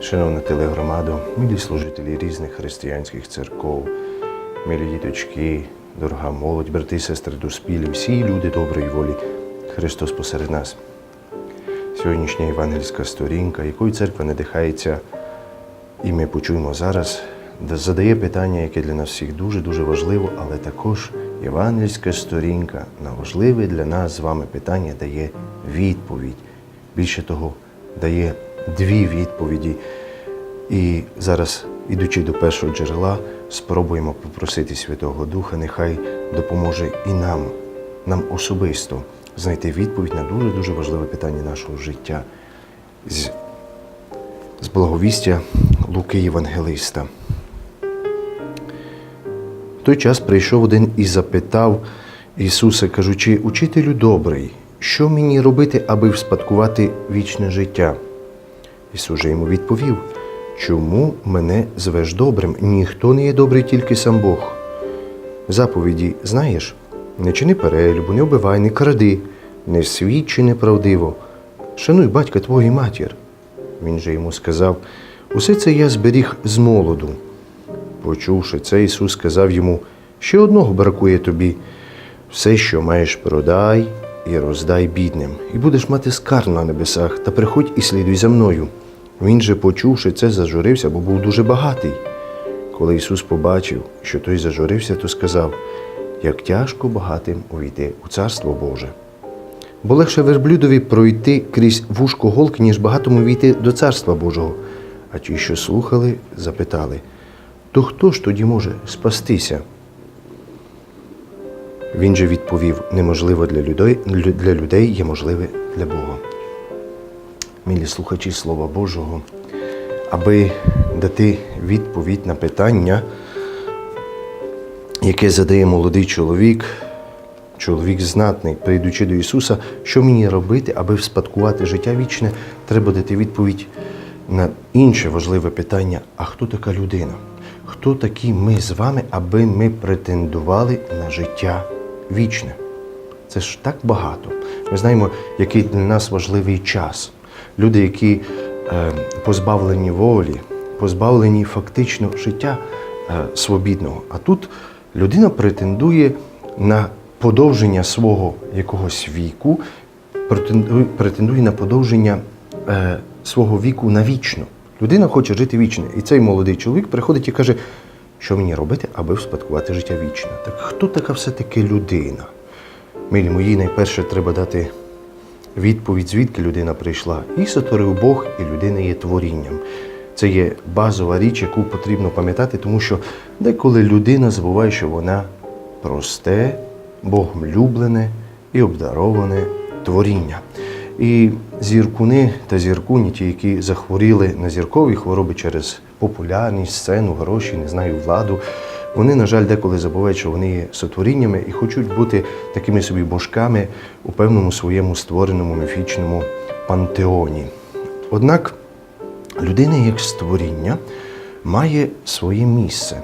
Шановна телегромадо, милі служителі різних християнських церков, милі діточки, дорога молодь, брати сестри доспілі, всі люди доброї волі, Христос посеред нас. Сьогоднішня євангельська сторінка, якою церква надихається, і ми почуємо зараз, задає питання, яке для нас всіх дуже-дуже важливо, але також євангельська сторінка на важливе для нас з вами питання дає відповідь. Більше того, дає дві відповіді. І зараз, ідучи до першого джерела, спробуємо попросити Святого Духа, нехай допоможе і нам, нам особисто знайти відповідь на дуже-дуже важливе питання нашого життя з, з благовістя Луки Євангелиста. В той час прийшов один і запитав Ісуса, кажучи, Учителю добрий, що мені робити, аби вспадкувати вічне життя? Ісус йому відповів, чому мене звеш добрим? Ніхто не є добрий, тільки сам Бог. Заповіді знаєш? Не чини перелюбу, не вбивай, не кради, не свідчи неправдиво. Шануй батька твого і матір. Він же йому сказав, усе це я зберіг з молоду. Почувши це, Ісус сказав йому, ще одного бракує тобі. Все, що маєш, продай і роздай бідним, і будеш мати скар на небесах, та приходь і слідуй за мною. Він же, почувши це, зажурився, бо був дуже багатий. Коли Ісус побачив, що той зажурився, то сказав, як тяжко багатим увійти у Царство Боже. Бо легше верблюдові пройти крізь вушко голки, ніж багатому війти до Царства Божого. А ті, що слухали, запитали, то хто ж тоді може спастися? Він же відповів: неможливо для людей, для людей є можливе для Бога. Милі слухачі Слова Божого, аби дати відповідь на питання, яке задає молодий чоловік, чоловік знатний, прийдучи до Ісуса, що мені робити, аби вспадкувати життя вічне, треба дати відповідь на інше важливе питання: а хто така людина? Хто такі ми з вами, аби ми претендували на життя вічне? Це ж так багато. Ми знаємо, який для нас важливий час. Люди, які е, позбавлені волі, позбавлені фактично життя е, свобідного. А тут людина претендує на подовження свого якогось віку, претендує, на подовження е, свого віку на вічно. Людина хоче жити вічно. І цей молодий чоловік приходить і каже, що мені робити, аби вспадкувати життя вічне. Так хто така все-таки людина? Милі мої, найперше треба дати відповідь, звідки людина прийшла. І сотворив Бог, і людина є творінням. Це є базова річ, яку потрібно пам'ятати, тому що деколи людина забуває, що вона просте, Богом люблене і обдароване творіння. І зіркуни та зіркуні, ті, які захворіли на зіркові хвороби через популярність, сцену, гроші, не знаю, владу, вони, на жаль, деколи забувають, що вони є сотворіннями і хочуть бути такими собі божками у певному своєму створеному міфічному пантеоні. Однак людина як створіння має своє місце.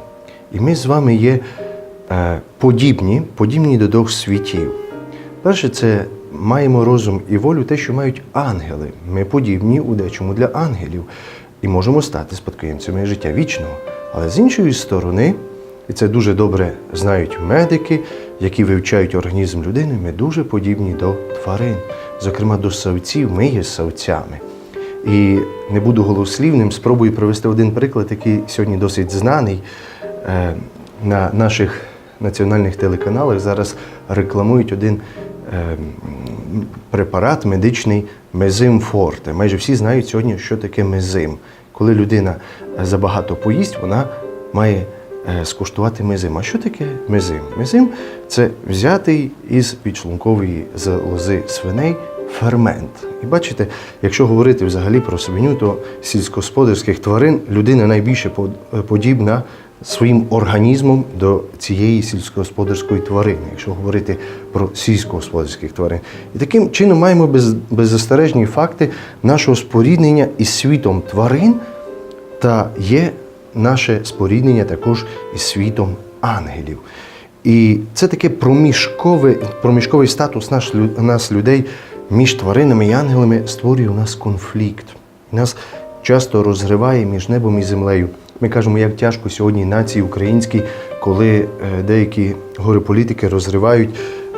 І ми з вами є е, подібні, подібні до двох світів. Перше, це маємо розум і волю, те, що мають ангели. Ми подібні у дечому для ангелів і можемо стати спадкоємцями життя вічного. Але з іншої сторони, і це дуже добре знають медики, які вивчають організм людини, ми дуже подібні до тварин. Зокрема, до савців, ми є савцями. І не буду голослівним, спробую привести один приклад, який сьогодні досить знаний. Е, На наших національних телеканалах зараз рекламують один препарат медичний мезим форте. Майже всі знають сьогодні, що таке мезим. Коли людина е, забагато поїсть, вона має е, скуштувати мезим. А що таке мезим? Мезим це взятий із підшлункової залози свиней фермент. І бачите, якщо говорити взагалі про свиню, то сільськогосподарських тварин людина найбільше подібна своїм організмом до цієї сільськогосподарської тварини, якщо говорити про сільськогосподарських тварин. І таким чином маємо без, беззастережні факти нашого споріднення із світом тварин та є наше споріднення також із світом ангелів. І це таке проміжковий, проміжковий статус лю- нас, людей, між тваринами і ангелами створює у нас конфлікт. Нас часто розриває між небом і землею. Ми кажемо, як тяжко сьогодні нації українській, коли е, деякі горе-політики розривають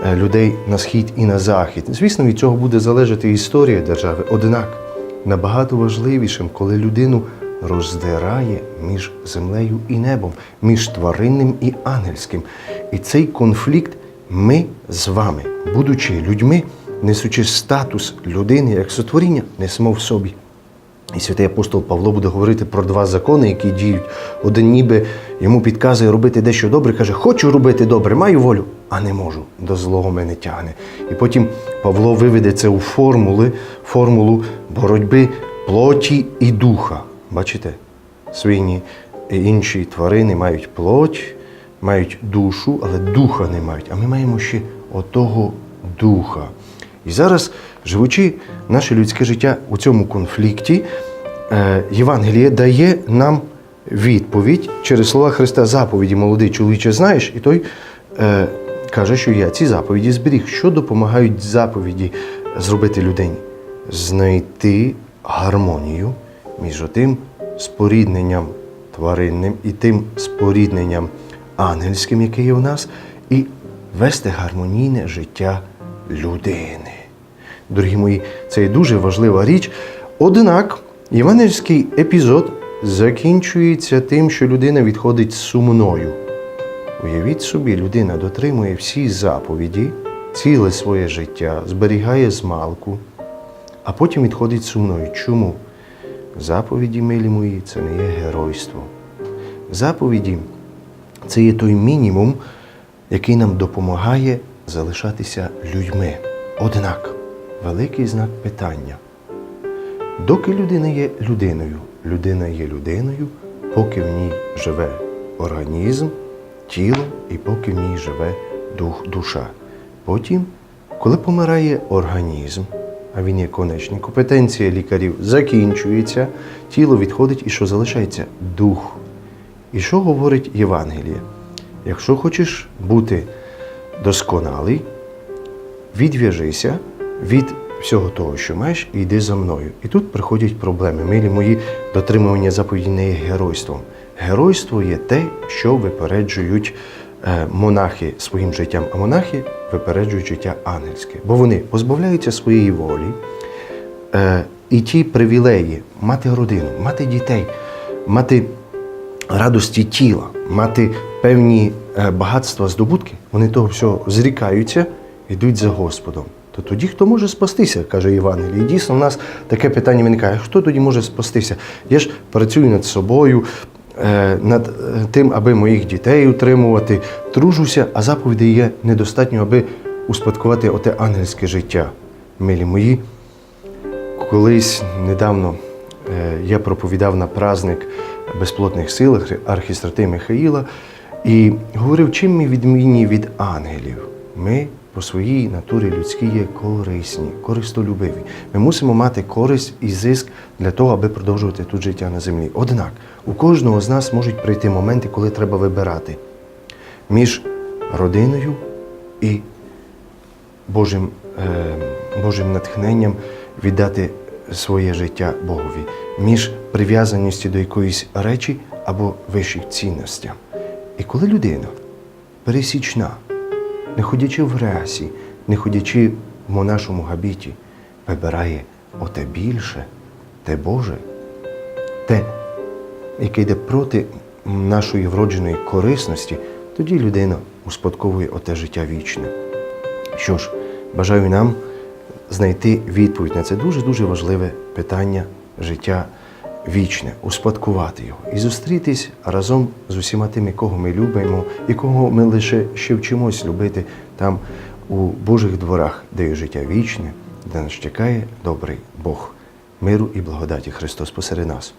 е, людей на схід і на захід. Звісно, від цього буде залежати історія держави. Однак набагато важливішим, коли людину роздирає між землею і небом, між тваринним і ангельським. І цей конфлікт ми з вами, будучи людьми, несучи статус людини як сотворіння, несемо в собі. І святий апостол Павло буде говорити про два закони, які діють. Один ніби йому підказує робити дещо добре, каже, хочу робити добре, маю волю, а не можу. До злого мене тягне. І потім Павло виведе це у формули, формулу боротьби плоті і духа. Бачите, свині і інші тварини мають плоть, мають душу, але духа не мають. А ми маємо ще отого духа. І зараз, живучи наше людське життя у цьому конфлікті, е, Євангеліє дає нам відповідь через слова Христа заповіді, молодий чоловіче, знаєш, і той е, каже, що я ці заповіді зберіг. Що допомагають заповіді зробити людині? Знайти гармонію між тим спорідненням тваринним і тим спорідненням ангельським, яке є в нас, і вести гармонійне життя людини. Дорогі мої, це є дуже важлива річ. Однак євангельський епізод закінчується тим, що людина відходить сумною. Уявіть собі, людина дотримує всі заповіді, ціле своє життя, зберігає змалку, а потім відходить сумною. Чому? Заповіді, милі мої, це не є геройство. Заповіді це є той мінімум, який нам допомагає залишатися людьми. Однак, великий знак питання. Доки людина є людиною, людина є людиною, поки в ній живе організм, тіло і поки в ній живе дух, душа. Потім, коли помирає організм, а він є конечний, компетенція лікарів закінчується, тіло відходить і що залишається? Дух. І що говорить Євангеліє? Якщо хочеш бути досконалий, відв'яжися від всього того, що маєш, і йди за мною. І тут приходять проблеми. Милі мої дотримування заповіді не є геройством. Геройство є те, що випереджують е, монахи своїм життям, а монахи випереджують життя ангельське, бо вони позбавляються своєї волі е, і ті привілеї мати родину, мати дітей, мати радості тіла, мати певні е, багатства, здобутки, вони того всього зрікаються, йдуть за Господом. То тоді хто може спастися, каже Євангелій. І дійсно в нас таке питання виникає: хто тоді може спастися? Я ж працюю над собою, е, над е, тим, аби моїх дітей утримувати, тружуся, а заповідей є недостатньо, аби успадкувати оте ангельське життя. Милі мої, Колись недавно е, я проповідав на праздник безплотних сил архі- архістратиги Михаїла і говорив, чим ми відмінні від ангелів. Ми по своїй натурі людській є корисні, користолюбиві. Ми мусимо мати користь і зиск для того, аби продовжувати тут життя на землі. Однак у кожного з нас можуть прийти моменти, коли треба вибирати між родиною і Божим, е, Божим натхненням віддати своє життя Богові, між прив'язаністю до якоїсь речі або вищих цінностей. І коли людина пересічна, не ходячи в рясі, не ходячи в монашому габіті, вибирає оте більше, те Боже, те, яке йде проти нашої вродженої корисності, тоді людина успадковує оте життя вічне. Що ж, бажаю нам знайти відповідь на це дуже-дуже важливе питання життя вічне, успадкувати його і зустрітись разом з усіма тими, кого ми любимо, і кого ми лише ще вчимось любити там у Божих дворах, де є життя вічне, де нас чекає добрий Бог. Миру і благодаті Христос посеред нас.